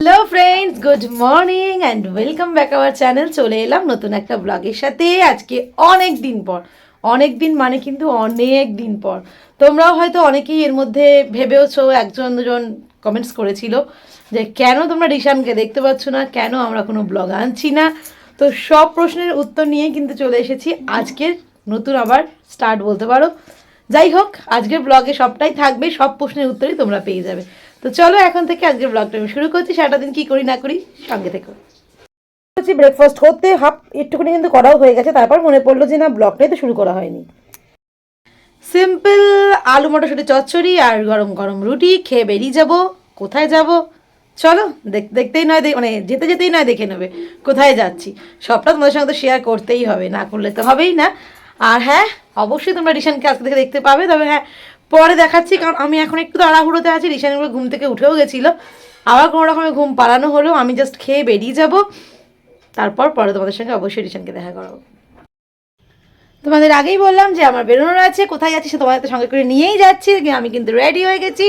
Hello friends good morning and welcome back our channel চলে এলাম নতুন একটা ব্লগের সাথে। আজকে অনেক দিন পর। অনেক দিন মানে কিন্তু অনেক দিন পর। তোমরাও হয়তো অনেকেই এর মধ্যে ভেবেওছো একজন দুজন কমেন্টস করেছিল যে, কেন তোমরা রিশানকে দেখতে পাচ্ছ না? কেন আমরা কোনো ব্লগ আনছি না? তো সব প্রশ্নের উত্তর নিয়ে কিন্তু চলে এসেছি। আজকের নতুন আবার স্টার্ট বলতে পারো। যাই হোক, আজকের ব্লগে সবটাই থাকবে। সব প্রশ্নের উত্তরই তোমরা পেয়ে যাবে। তো চলো এখন থেকে আজকের ব্লগটা আমি শুরু করছি, সারাটা দিন কী করি না করি সঙ্গে থেকো। ব্রেকফাস্ট হতে হাফ একটুখানি কিন্তু করাও হয়ে গেছে, তারপর মনে পড়ল যে না ব্লগটাই তো শুরু করা হয়নি। সিম্পল আলু মটরশুঁটি চচ্চড়ি আর গরম গরম রুটি, খেয়ে বেরিয়ে যাব। কোথায় যাব? চলো, দেখ দেখতেই নয় মানে যেতে যেতেই নয়, দেখে নেবে। কোথায় যাচ্ছি? সবটা তোমাদের সঙ্গে তো শেয়ার করতেই হবে, না করলে তো হবেই না। আর হ্যাঁ অবশ্যই তোমরা রিশানকে আজকে থেকে দেখতে পাবে, তবে হ্যাঁ পরে দেখাচ্ছি, কারণ আমি এখন একটু তাড়াহুড়োতে আছি। রিশান এগুলো ঘুম থেকে উঠেও গেছিল। আবার কোনো রকমের ঘুম পালানো হলো। আমি জাস্ট খেয়ে বেরিয়ে যাব। তারপর পরে তোমাদের সঙ্গে অবশ্যই রিশানকে দেখা করাবো। তোমাদের আগেই বললাম যে আমার বেরোনোর আছে কোথায় যাচ্ছি সে তোমাদের সঙ্গে করে নিয়েই যাচ্ছি। আমি কিন্তু রেডি হয়ে গেছি।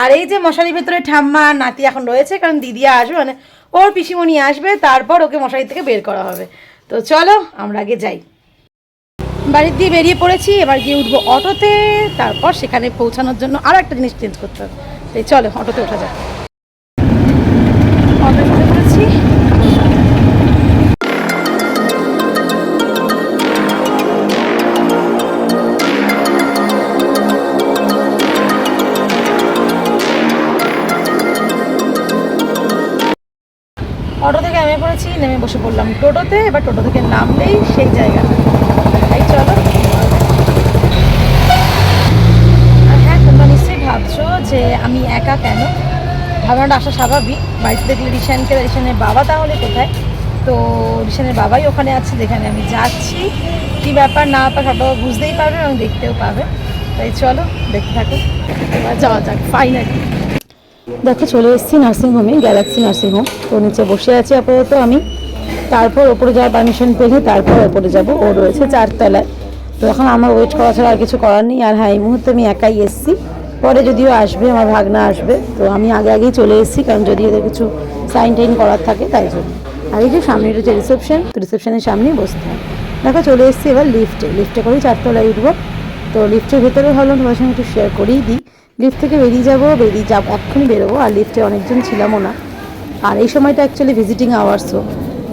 আর এই যে মশারির ভেতরে ঠাম্মা, নাতি এখন রয়েছে, কারণ দিদি আসবে মানে ওর পিসিমণি আসবে। তারপর ওকে মশারি থেকে বের করা হবে। তো চলো, আমরা আগে যাই। বাড়ির দিয়ে বেরিয়ে পড়েছি, এবার গিয়ে উঠবো অটোতে, তারপর সেখানে পৌঁছানোর জন্য আরও একটা জিনিস চেঞ্জ করতে হবে। তাই চলো, অটোতে ওঠা যাক। অটোতে পড়েছি অটো থেকে নেমে পড়েছি, নেমে বসে পড়লাম টোটোতে, এবার টোটো থেকে নামলেই সেই জায়গা ভাবনাটা আসা স্বাভাবিক। বাড়িতে দেখলে রিশানকে, রিশানের বাবা তাহলে কোথায়? তো রিশানের বাবাই ওখানে আছে, যেখানে আমি যাচ্ছি। কী ব্যাপার না ব্যাপার সবটা বুঝতেই পারবে এবং দেখতেও পাবে তাই চলো, দেখতে থাকো এবার যাওয়া যাক ফাইনালি দেখো, চলে এসেছি নার্সিংহোমে গ্যালাক্সি নার্সিংহোম তো নিচে বসে আছি আপাতত আমি। তারপর ওপরে যাওয়ার পারমিশন পেলে তারপর ওপরে যাব। ও রয়েছে চারতলায়। তো এখন আমার ওয়েট করা ছাড়া আর কিছু করার নেই। আর হ্যাঁ এই মুহূর্তে আমি একাই এসেছি। পরে যদিও আসবে, আমার ভাগনা আসবে, তো আমি আগে আগেই চলে এসেছি, কারণ যদি এদের কিছু সাইন টাইন করার থাকে, তাই জন্য। আর এই যে সামনে রয়েছে রিসেপশন তো রিসেপশনের সামনেই বসতে হয়। দেখো, চলে এসেছি এবার লিফটে লিফটে করেই চারতলায় উঠবো। তো লিফটের ভেতরে ভাবলাম তোমার সঙ্গে একটু শেয়ার করেই দিই। লিফট থেকে বেরিয়ে যাব, বেরিয়ে যাব, এক্ষুনি বেরোবো, আর লিফটে অনেকজন ছিলামও না। আর এই সময়টা অ্যাকচুয়ালি ভিজিটিং আওয়ার্সও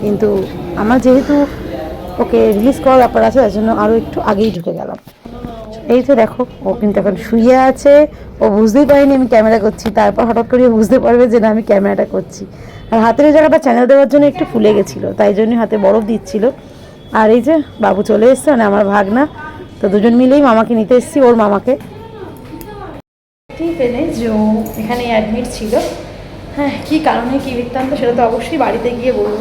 কিন্তু আমার যেহেতু ওকে রিলিজ করার ব্যাপার আছে, তার জন্য আরও একটু আগেই ঢুকে গেলাম। এই তো দেখো, ও কিন্তু এখন শুয়ে আছে। ও বুঝতেই পারিনি আমি ক্যামেরা করছি। তারপর হঠাৎ করে বুঝতে পারবে যে না, আমি ক্যামেরাটা করছি। আর হাতের জায়গাটা চ্যানেল দেওয়ার জন্য একটু ফুলে গেছিল, তাই জন্যই হাতে বরফ দিচ্ছিল। আর এই যে বাবু চলে এসছে মানে আমার ভাগনা। তো দুজন মিলেই মামাকে নিতে এসেছি, ওর মামাকে। পেনে যে এখানে অ্যাডমিট ছিল। হ্যাঁ কী কারণে, কী বৃত্তান্ত, সেটা তো অবশ্যই বাড়িতে গিয়ে বলব।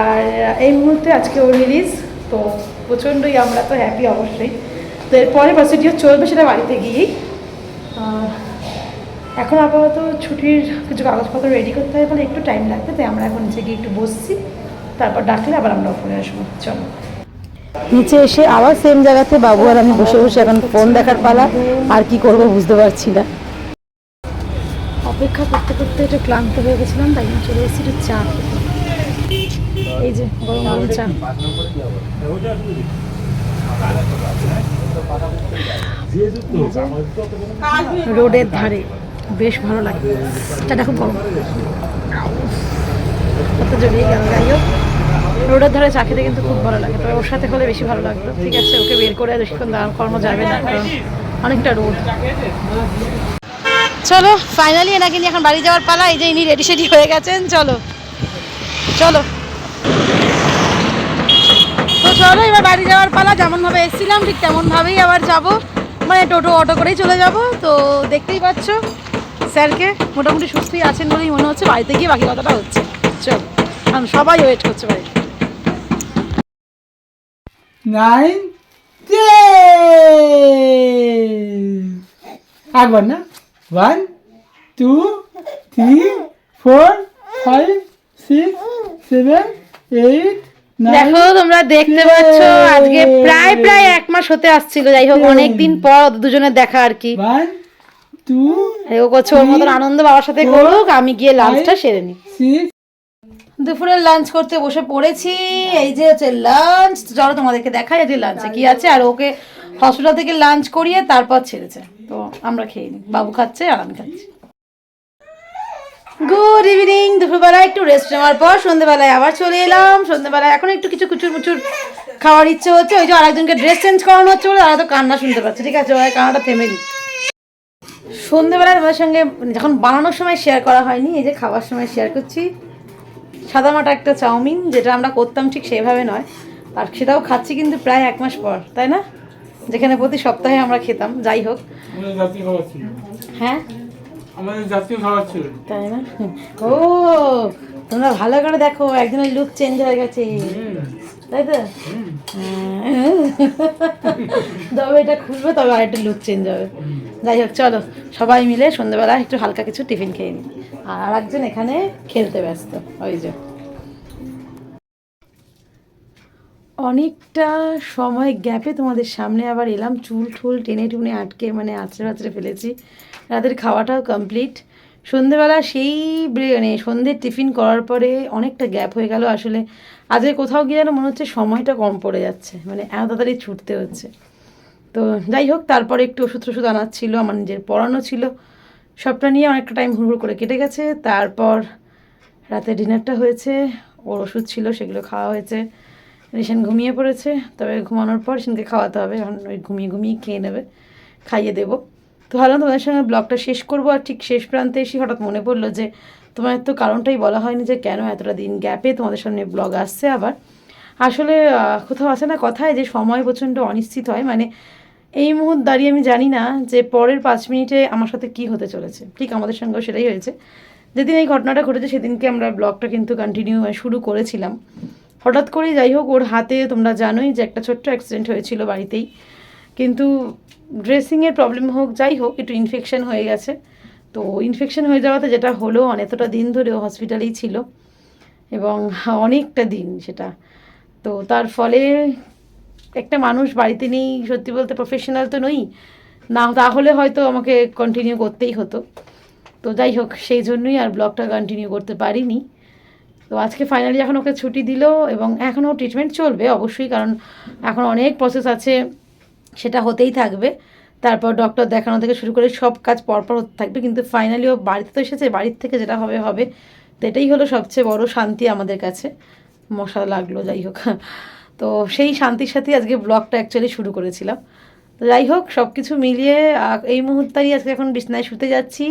আর এই মুহূর্তে আজকে ও রিলিজ তো প্রচণ্ডই আমরা তো হ্যাপি অবশ্যই। তো এরপরে প্রসিডিওর চলবে সেটা বাড়িতে গিয়েই। এখন আপাতত ছুটির কিছু কাগজপত্র রেডি করতে হবে বলে একটু টাইম লাগবে তাই আমরা এখন নিচে গিয়ে একটু বসছি। তারপর ডাকলে আবার আমরা ওপরে আসব। চলো। নিচে এসে আবার সেম জায়গাতে বাবু আর আমি বসে বসে এখন ফোন দেখার পালা আর কি করব বুঝতে পারছি না। অপেক্ষা করতে করতে একটু ক্লান্ত হয়ে গেছিলাম তাই জন্য চলে এসেছি একটু চা এই যে গরম গরম চা। রোডের ধারে বেশ ভালো লাগে। চাটা খুব গরম। জমিয়ে গেল রোডের ধারে চা খেতে কিন্তু খুব ভালো লাগে, তবে ওর সাথে হলে বেশি ভালো লাগতো। ঠিক আছে, ওকে বের করে বেশিক্ষণ দাঁড়ান কর্ম যাবে না, কারণ অনেকটা রোড চলো ফাইনালি এনাকে নিয়ে এখন বাড়ি যাওয়ার পালা, এই যে ইনি রেডি সেডি হয়ে গেছেন, চলো। চলো। তো চলো, এবার বাড়ি যাওয়ার পালা। যেমনভাবে এসেছিলাম, ঠিক তেমনভাবেই আবার যাব। মানে টোটো অটো করেই চলে যাব। তো দেখতেই পাচ্ছ, স্যারকে মোটামুটি সুস্থই আছেন বলেই মনে হচ্ছে। বাড়িতে গিয়ে বাকি কথাটা হচ্ছে। চলো, কারণ সবাই ওয়েট করছে বাড়িতে। নাইন একবার না? One two three four five six seven eight দেখো তোমরা দেখতে পাচ্ছ আজকে প্রায় প্রায় এক মাস হতে আসছিল। যাই হোক অনেক দিন পর দুজনের দেখা আর কি। ও করছে ওর মতন আনন্দ বাবার সাথে করুক আমি গিয়ে লাঞ্চটা সেরে নিই। দুপুরের লাঞ্চ করতে বসে পড়েছি। এই যে হচ্ছে লাঞ্চ চলো তোমাদেরকে দেখাই যে লাঞ্চে কি আছে। আর ওকে হসপিটাল থেকে লাঞ্চ করিয়ে তারপর ছেড়েছে। তো আমরা খেয়ে নিই। বাবু খাচ্ছে আর আমি খাচ্ছি। গুড ইভিনিং দুপুরবেলা একটু রেস্ট নেওয়ার পর সন্ধ্যেবেলায় আবার চলে এলাম। সন্ধ্যেবেলায় এখন একটু কিছু কুচুর মুচুর খাওয়ার ইচ্ছে হচ্ছে ওই যে আরেকজনকে ড্রেস চেঞ্জ করানো হচ্ছে বলে আর তো কান্না শুনতে পাচ্ছে। ঠিক আছে ওই কান্নাটা থেমে দিই সন্ধ্যেবেলায় তোমাদের সঙ্গে যখন বানানোর সময় শেয়ার করা হয়নি এই যে খাওয়ার সময় শেয়ার করছি সাদামাটা একটা চাউমিন যেটা আমরা করতাম ঠিক সেভাবে নয় আর সেটাও খাচ্ছি কিন্তু প্রায় এক মাস পর তাই না? যেখানে প্রতি সপ্তাহে আমরা খেতাম যাই হোক। হ্যাঁ? আমাদের জাতীয় খাবার ছিল। তাই না? ও, তোমরা ভালো করে দেখো, একজনের লুক চেঞ্জ হয়ে গেছে। তাই তো? হ্যাঁ। তবে এটা খুলবে, তবে আর একটা লুক চেঞ্জ হবে। যাই হোক, চলো, সবাই মিলে সন্ধ্যেবেলা একটু হালকা কিছু টিফিন খেয়ে নিই। আর একজন এখানে খেলতে ব্যস্ত, ওই যে। অনেকটা সময় গ্যাপে তোমাদের সামনে আবার এলাম, চুল ঠুল টেনে টুনে আটকে মানে আছড়ে আছড়ে ফেলেছি। রাতের খাওয়াটাও কমপ্লিট সন্ধেবেলা সেই মানে সন্ধ্যের টিফিন করার পরে অনেকটা গ্যাপ হয়ে গেল। আসলে আজকে কোথাও গিয়ে যেন মনে হচ্ছে সময়টা কম পড়ে যাচ্ছে মানে এত তাড়াতাড়ি ছুটতে হচ্ছে। তো যাই হোক, তারপরে একটু ওষুধ টষুধ আনার ছিল, আমার নিজের পড়ানো ছিল। সবটা নিয়ে অনেকটা টাইম হুড় করে কেটে গেছে। তারপর রাতে ডিনারটা হয়েছে, ওর ওষুধ ছিল, সেগুলো খাওয়া হয়েছে। রিসেন ঘুমিয়ে পড়েছে, তবে ঘুমানোর পর সেনকে খাওয়াতে হবে, এখন ওই ঘুমিয়ে ঘুমিয়ে খেয়ে নেবে, খাইয়ে দেবো। তো ভাবলাম তোমাদের সঙ্গে ব্লগটা শেষ করব, আর ঠিক শেষ প্রান্তে এসে হঠাৎ মনে পড়ল যে, তোমার তো কারণটাই বলা হয়নি যে কেন এতটা দিন গ্যাপে তোমাদের সামনে ব্লগ আসছে আবার। আসলে কোথাও আছে না কথায় যে সময় প্রচণ্ড অনিশ্চিত হয় মানে এই মুহূর্ত দাঁড়িয়ে আমি জানি না যে পরের পাঁচ মিনিটে আমার সাথে কি হতে চলেছে। ঠিক আমাদের সঙ্গেও সেটাই হয়েছে। যেদিন এই ঘটনাটা ঘটেছে, সেদিনকে আমরা ব্লগটা কিন্তু কন্টিনিউ শুরু করেছিলাম। হঠাৎ করেই যাই হোক, ওর হাতে তোমরা জানোই যে একটা ছোট্ট অ্যাক্সিডেন্ট হয়েছিল বাড়িতেই। কিন্তু ড্রেসিংয়ের প্রবলেম হোক, যাই হোক, একটু ইনফেকশন হয়ে গেছে। তো ইনফেকশন হয়ে যাওয়াতে যেটা হলো অনেকটা দিন ধরে ও হসপিটালেই ছিল। এবং অনেকটা দিন সেটা। তো তার ফলে একটা মানুষ বাড়িতে নেই, সত্যি বলতে প্রফেশনাল তো নই। না, তাহলে হয়তো আমাকে কন্টিনিউ করতেই হতো। তো যাই হোক, সেই জন্যই আর ব্লগটা কন্টিনিউ করতে পারিনি। তো আজকে ফাইনালি যখন ওকে ছুটি দিল এবং এখনও ট্রিটমেন্ট চলবে অবশ্যই, কারণ এখন অনেক প্রসেস আছে, সেটা হতেই থাকবে। তারপর ডক্টর দেখানো থেকে শুরু করে সব কাজ পরপর হতে থাকবে, কিন্তু ফাইনালি ও বাড়িতে তো এসেছে, বাড়ির থেকে যেটা হবে হবে। তো এটাই হলো সবচেয়ে বড় শান্তি আমাদের কাছে। মশা লাগল, যাই হোক। তো সেই শান্তির সাথেই আজকে ব্লগটা অ্যাকচুয়ালি শুরু করেছিলাম। যাই হোক সব কিছু মিলিয়ে এই মুহূর্তেই আজকে এখন বিছনায় শুতে যাচ্ছি।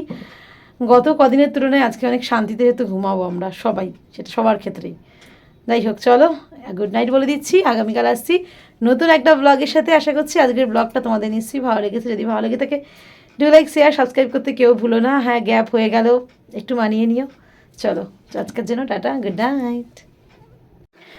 গত কদিনের তুলনায় আজকে অনেক শান্তিতে যেহেতু ঘুমাবো আমরা সবাই, সেটা সবার ক্ষেত্রেই। যাই হোক, চলো গুড নাইট বলে দিচ্ছি, আগামীকাল আসছি নতুন একটা ব্লগের সাথে। আশা করছি আজকের ব্লগটা তোমাদের নিশ্চয়ই ভালো লেগেছে। যদি ভালো লেগে থাকে ডু লাইক শেয়ার সাবস্ক্রাইব করতে কেউ ভুলো না। হ্যাঁ গ্যাপ হয়ে গেল, একটু মানিয়ে নিও। চলো, আজকের জন্য টাটা গুড নাইট